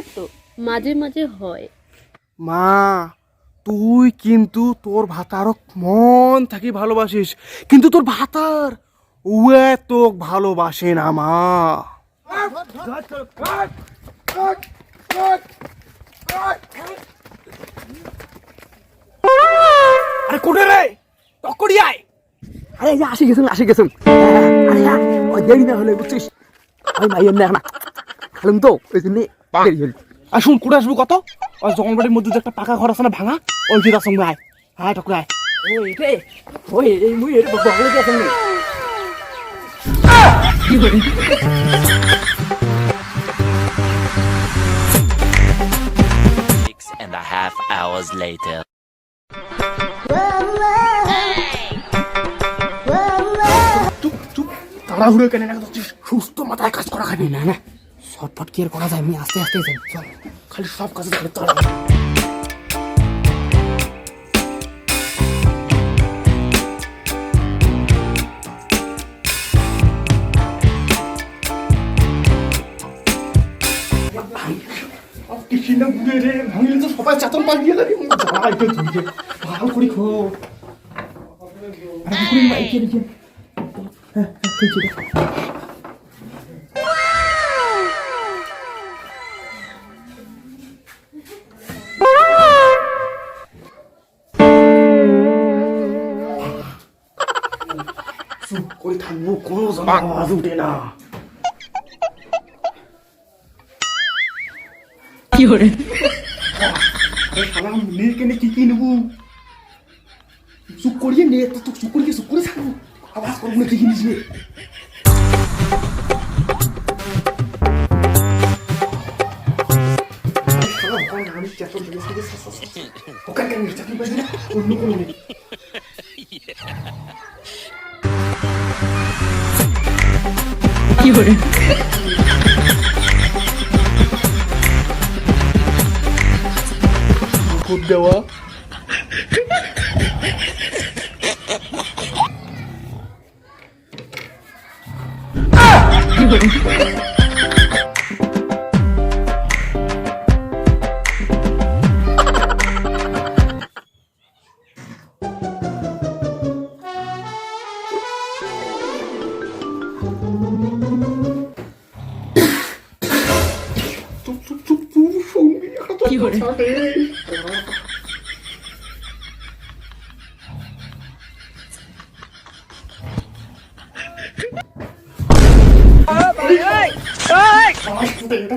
হয় তো মাঝে মাঝে হয়। মা তুই কিন্তু তোর ভাতারক মন থাকি ভালোবাসিস কিন্তু তোর ভাতার উয়ে তোক ভালোবাসে না মা। আরে কোটে রে টকরি আয়। আরে যা আসি গেছুন আসি গেছুন। আরে যা ওই দেরি না হলে বুঝছিস। আমি মাইয়ের না না খালুম তো ওই জন্য আর শুন কোটে আসব কত? ওই জঙ্গলবাড়ির মধ্যে একটা পাকা ঘর আছে না ভাঙা ওই যে তার সঙ্গে আয় হ্যাঁ টকরি আয়। ওই রে ওই এই মুই এর বগলে গেছুন Six and a half hours later. তাড়াহুড়ো কেন সুস্থ মাথায় কাজ করা খাবি। না না। শর্টফট কি আর করা যায়? আমি আস্তে আস্তে যাই। চল, খালি সব কাজে ধরে তো সবাই চাতন পালিয়ে যাবি যা এটা ভালো করি খো হ্যাঁ হ্যাঁ থাকব কোনো যেন আওয়াজ উঠে না আরে শালা মেয়ে কেনে কি কি নেব চুপ করিয়ে নে তো চুপ করিয়ে চুপ করে থাকব আওয়াজ করব না কি আমি চেতন? অন্য কোনো নেই। ভূত দেওয়া চুপ কি করে এটা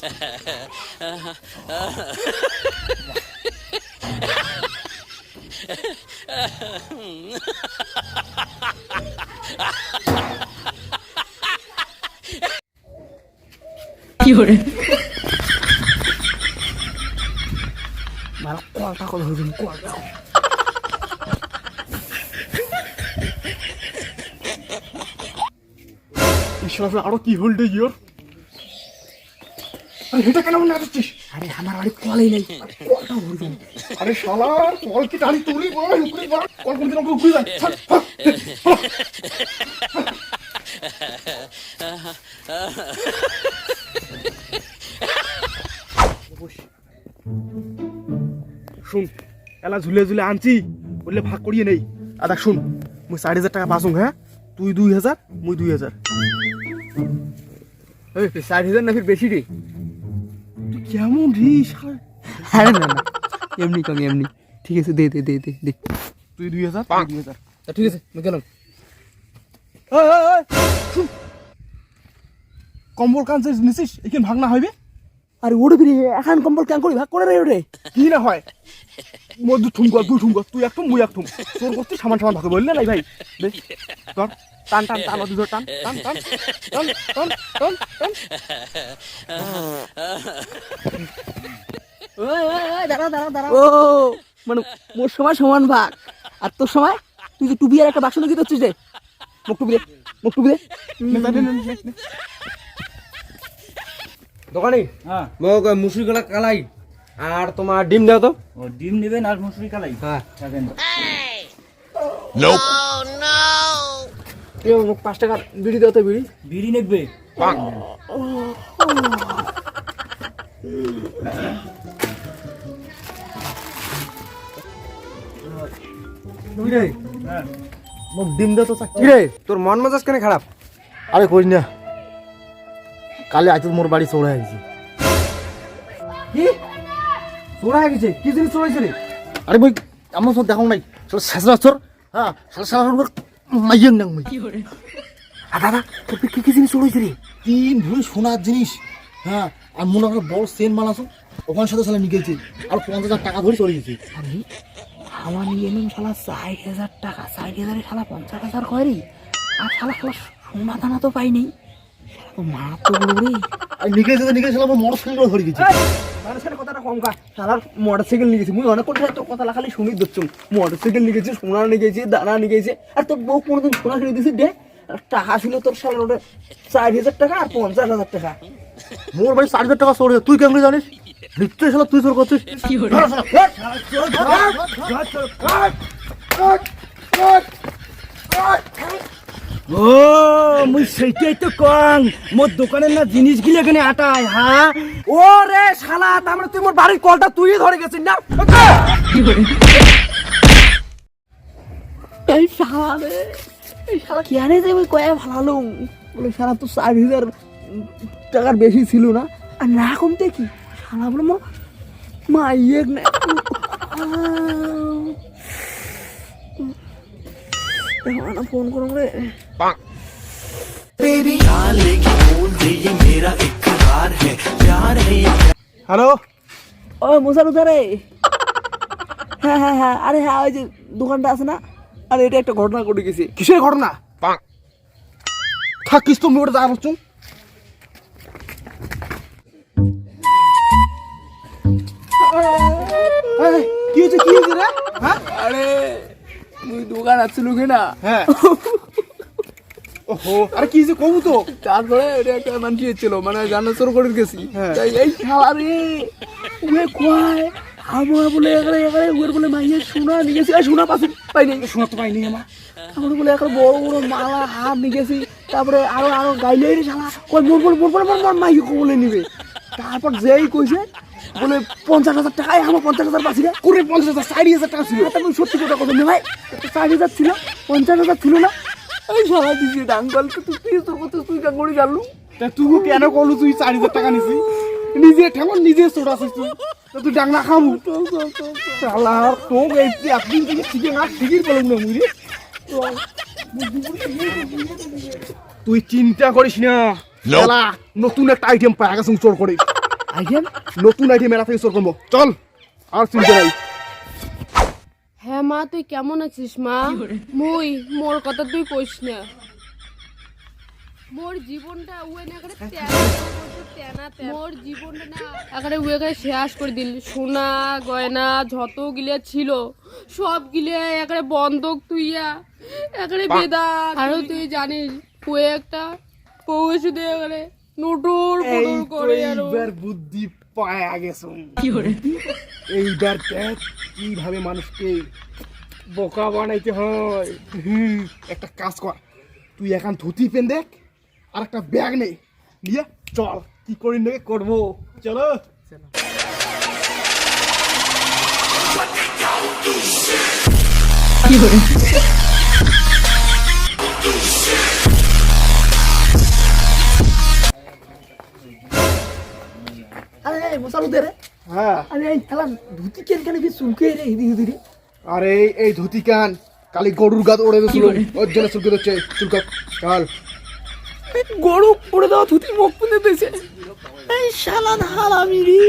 পছন্দ হয়েছে মুই ওবার নিয়ে ছাড়ি মারা কলটা কল হয়ে যাবে কলটা ঈশ্বর আরও কি হল ইয়োর? এটা কেন না আরে আমার বাড়ি কলই নেই। কলটা যাবে আরে শালা কল কি টানি তুলি? বল উপরে বল। কল কোন দিন উপরে যায়। শুন এলা ঝুলে ঝুলে আনছি বললে ভাগ করিয়ে নেই। আর দেখ শুন মুই চার হাজার টাকা পাসুং হ্যাঁ? তুই দুই হাজার মুই দুই হাজার। ষাট হাজার না ফির বেশি রে? কেমন রে? আরে না না এমনি কম এমনি। ঠিক আছে দে দে দে দে দে। তুই দুই হাজার তুই দুই হাজার। ঠিক আছে আমি গেলাম। কম্বল কাঞ্চে নিছিস এখানে ভাগনা হইবে? আরে ওরে বিরে এখন কম্বল কেন করি ভাগ করে রে ওরে। কি না হয়? দু ঠুমকর দুই ঠুমকর তুই এক ঠুম মুই এক ঠুম। তোর করতে সামান সামান ভাগে বললে নাই ভাই? দে ধর। টান টান টান দুধ টান টান টান টান টান টান টান। ও মানে মোর সময় সমান ভাগ। আর তোর সময়? তুই যে টুপি আর একটা বাক্স নাকি ধরছিস রে? মুখ দে মুখ নে, নে, নে, নে, নে, নে। দোকানি হ্যাঁ। মুসুরি কলা কালাই আর তোমার ডিম দাও তো। ও ডিম নেবেন আর মুসুরি কালাই? হ্যাঁ। থাকেন Nope. পাঁচ টাকা বিড়ি দাও তো বিড়ি বিড়ি নেবে মোক ডিম দে তো রে তোর মন মেজাজ কেন খারাপ আরে কইস না। কালে আজ মোর বাড়ি চড়ে আইছি কি? চোরা হয়ে গেছে কি জিনিস চোরাইছে রে আরে বই আমার সব দেখো নাই। শেষরা চর হ্যাঁ শেষরা মাইয়েন নাং মুই আর দাদা তোর কি কি জিনিস চড়েছে রে? তিন ভরি সোনার জিনিস? হ্যাঁ আর মনে হয় বড় সেন বানাছো ওখানে সাথে সালে নিগেছি আর পঞ্চাশ হাজার টাকা ধরে চলে গেছে। আমি আমার নিয়ে নিন শালা ষাট হাজার টাকা ষাট হাজারে শালা পঞ্চাশ হাজার করে আর শালা শালা সোনা দানা তো পাইনি। লোক নিয়ে গেছে নিয়ে গেছে আমার মোটর সাইকেল ধরে গেছে কথাটা কম কা মোটর সাইকেল নিয়ে গেছি মুই অনেক কথা তোর কথা খালি শুনি দিচ্ছুম মোটর সাইকেল নিয়ে গেছি সোনা নিয়ে গেছি দানা নিয়ে গেছি আর তোর বউ কোনোদিন সোনা কিনে দিছি দে টাকা ছিল তোর শালার ওটা ষাট হাজার টাকা আর পঞ্চাশ হাজার টাকা মোর বাড়ি ষাট হাজার টাকা চড়ে তুই কেমন জানিস নিশ্চয়ই শালা তুই চোর করছিস ও মুই সেইটাই তো কং। মোর দোকানের না জিনিসগুলো এখানে আটায় হ্যাঁ ও রে শালা তার মানে তুই মোর বাড়ির কলটা তুই ধরে গেছিস না? এই শালা রে এই শালা কি আনে যে কয়ে ভালো বলে শালা তো চার হাজার টাকার বেশি ছিল না? আর না কমতে কি? শালা বলে মোর মা ইয়ে না ফোন করুন রে। হ্যালো ও মশার রে হ্যাঁ হ্যাঁ হ্যাঁ আরে হ্যাঁ ওই যে দোকানটা আছে না? আরে এটা একটা ঘটনা ঘটে গেছে। কিসের ঘটনা? থাকিস তুমি ওটা যা করছ কি হয়েছে কি হয়েছে রে? হ্যাঁ? আরে তুই দোকান আছে লোকে না? হ্যাঁ। ওহো আরে কি কবু তো? তারপরে এটা একটা মানুষ ছিল মানে জানা চোর করে গেছি। তাই এই শালা রে উয়ে কয় আমরা বলে এখানে এখানে উয়ের বলে মাইয়া সোনা নিয়ে গেছি আর সোনা পাশে পাইনি। শোনা তো পাইনি আমার। আমরা বলে এখন বড় বড় মালা হাত নিয়ে গেছি তারপরে আরও আরও গাইলে রে শালা। কই মোর মোর মোর মোর মোর মাইকে বলে নিবে। তারপর যেই কইছে বলে পঞ্চাশ হাজার টাকা আমার পঞ্চাশ হাজার পাচ্ছি রে করে পঞ্চাশ হাজার ষাট হাজার টাকা ছিল। তুমি সত্যি কথা কথা ভাই ষাট হাজার ছিল পঞ্চাশ হাজার ছিল না। এই শালা দিছি ডাঙ্গল তুই তুই তোর কথা তুই গাঙ্গুড়ি জানলু? তা তুই কেন করলু তুই চার হাজার টাকা নিছি? নিজে ঠেমন নিজে চোট আছিস তুই। তা তুই ডাংনা খামু শালা তোক এই একদিন থেকে শিখে না শিখির পেলাম না রে। তুই চিন্তা করিস না। শালা নতুন একটা আইটেম পায় গেছে চোর করে। নতুন এরা থেকে করব চল আর চিন্তা নাই হ্যাঁ মা তুই কেমন আছিস মা? মুই মোর কথা তুই কইস না। মোর জীবনটা উয়ে না করে। মোর জীবনটা না এখানে উয়ে করে শেষ করে দিল। সোনা গয়না যত গিলে ছিল সব গিলে এখানে বন্ধক তুইয়া এখানে বেদাত। আরও তুই জানিস উয়ে একটা পৌঁছে দিয়ে পুটুর তো করে আরও। এইবার বুদ্ধি পায়া গেছে। এইবার দেখ কীভাবে মানুষকে বোকা বানাইতে হয়। একটা কাজ কর। তুই এখন ধুতি পেন দেখ আর একটা ব্যাগ নেই নিয়ে চল কি করি নেবে করব। চলো। মশালু রে হ্যাঁ। আরে এই শালা ধুতি কেন কেন কি রে আরে এই ধুতি কান? কালি গরুর গাদ ওড়ে দিয়েছিল। ওর জন্য চুলকে দিচ্ছে। চুলকা চল। গরু করে দেওয়া ধুতি মুখ পুঁতে দিয়েছে। এই শালান হারামি রে।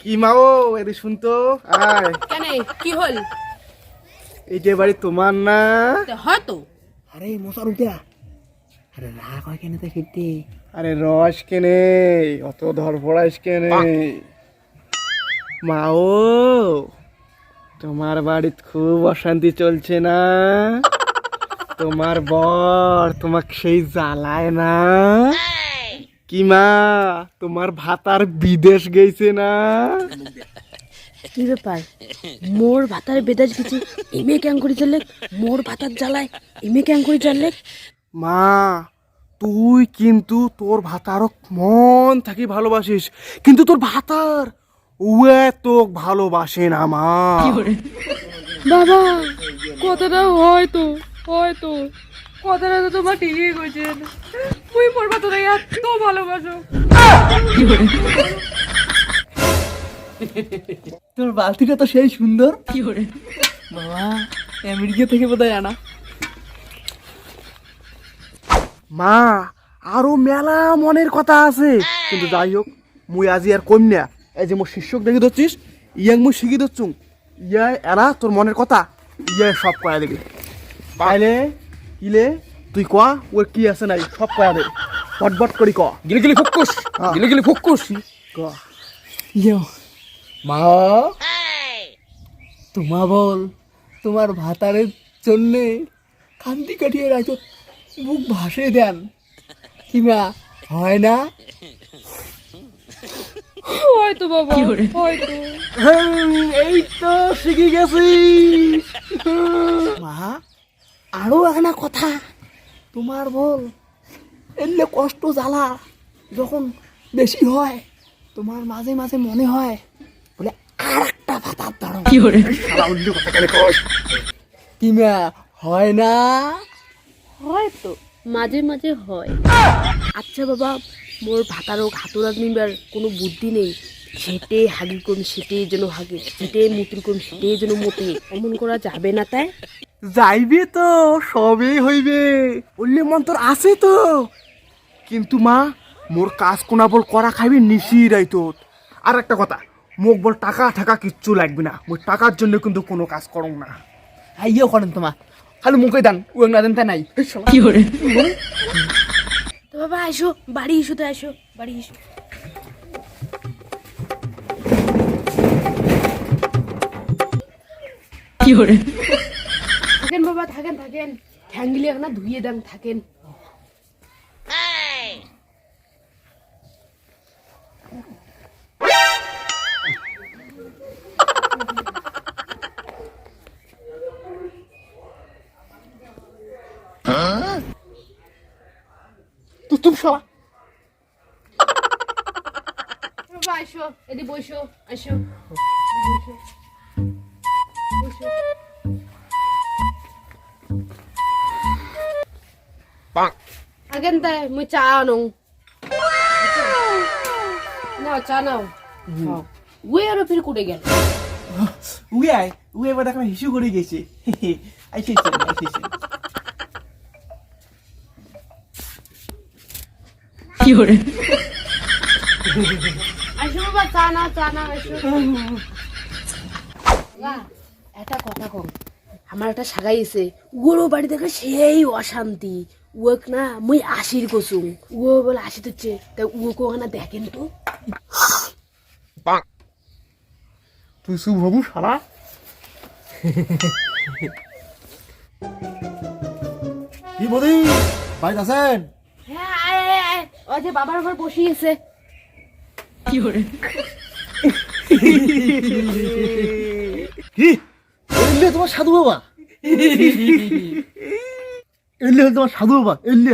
কি মাও এদি শুনতো? আয়। কেন কি হল? এইটা বাড়ি তোমার না? হয়তো আরে মশার উঠা আরে রাগ হয় কেন তো খেতে আরে রস কেনে অত কেনে মাও তোমার বাড়িতে খুব অশান্তি চলছে না? তোমার বর তোমাকে সেই জ্বালায় না? কি মা তোমার ভাতার বিদেশ গেছে না? কি ব্যাপার? মোর ভাতার বেদাজ কিছু এমে ক্যাং করে চললে মোর ভাতার জ্বালায় এমে ক্যাং করে চললে মা তুই কিন্তু তোর ভাতারক মন থাকি ভালোবাসিস কিন্তু তোর ভাতার উয়ে তোক ভালোবাসে না মা। বাবা কথাটা হয়তো হয়তো কথাটা তো তোমার ঠিকই কইছেন। তুই মোর ভাতারে এত ভালোবাসো। তোর বালতিটা তো সেই সুন্দর। কি করে? বাবা আমেরিকা থেকে বোধহয় আনা। মা আরও মেলা মনের কথা আছে। কিন্তু যাই হোক মুই আজি আর কন্যা এই যে মোর শিষ্যক দেখে ধরছিস ইয়াং মুই শিখি ধরছুং ইয়া এরা তোর মনের কথা ইয়া সব কয়া দেবে পাইলে কিলে তুই কয়া ওর কি আছে নাই সব কয়া দে। বট করি ক। গিলি গিলি ফুকুস গিলি গিলি ফুকুস ক? ইয়ো মা তোমা বল তোমার ভাতারের জন্যে কান্দি কাটিয়ে রাখো বুক ভাসে দেন। কিমা হয় না? হয়তো বাবা হয়তো। এই তো শিখে গেছি। মা আরও একটা কথা। তোমার বল এলে কষ্ট জ্বালা যখন বেশি হয় তোমার মাঝে মাঝে মনে হয় বলে আর একটা ভাতার দাঁড়ো কি করে কিমা হয় না? হয়তো মাঝে মাঝে হয়। আচ্ছা বাবা মোর ভাতারক হাতুরাত নিবার কোনো বুদ্ধি নেই। সেটে হাগি কম সেটে যেন হাগে সেটে মুতির কম সেটে যেন মতে অমন করা যাবে না তাই? যাইবে তো সবই হইবে। উল্লে মন্তর আছে তো। কিন্তু মা মোর কাজ কোনা বল করা খাইবি নিশি রাইতো আর একটা কথা মোক বল টাকা টাকা কিচ্ছু লাগবে না। মোর টাকার জন্য কিন্তু কোনো কাজ করং না। আইও করেন তোমা। খালি মুখে দান উয়াং না দেন তাই নাই। কি করে? তো বাবা আসো বাড়ি এসো তো আসো বাড়ি এসো কি করে? থাকেন বাবা থাকেন থাকেন। ঠ্যাঙ্গিলে এখন ধুয়ে দেন থাকেন। এদি বসো আসো। বসো। বসো। থাকেন তাই মুই চা আনো। নাও চা নাও। ওই আরও ফির কুটে গেল? উগে আয় উগে এবার এখন হিসু করে গেছে। আইসে আইসে কি করে আসো চা নাও চা নাও একটা কথা কম। আমার একটা সাগাইছে ওরও বাড়ি দেখে সেই অশান্তি। উক না মুই আশির কসুম ও বলে আশি হচ্ছে তা উকে ওখানে দেখেন তো। তুই শুভ হবু শালা। কি বলি? বাড়িতে আছেন? হ্যাঁ আয় আয় আয়। ওই যে বাবার ঘর বসিয়েছে। কি? করে তোমার সাধু বাবা? এলে হল তোমার সাধু বাবা এলে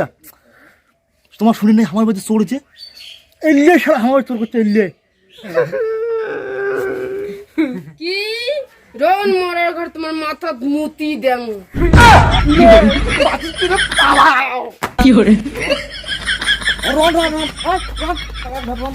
তোমার শুনে নেই আমার বাড়িতে চড়েছে এলে সারা আমার চোর করছে এলে কি? রন মরার ঘর তোমার মাথা মুতি দেন কি করে রন রন রন রন রন রন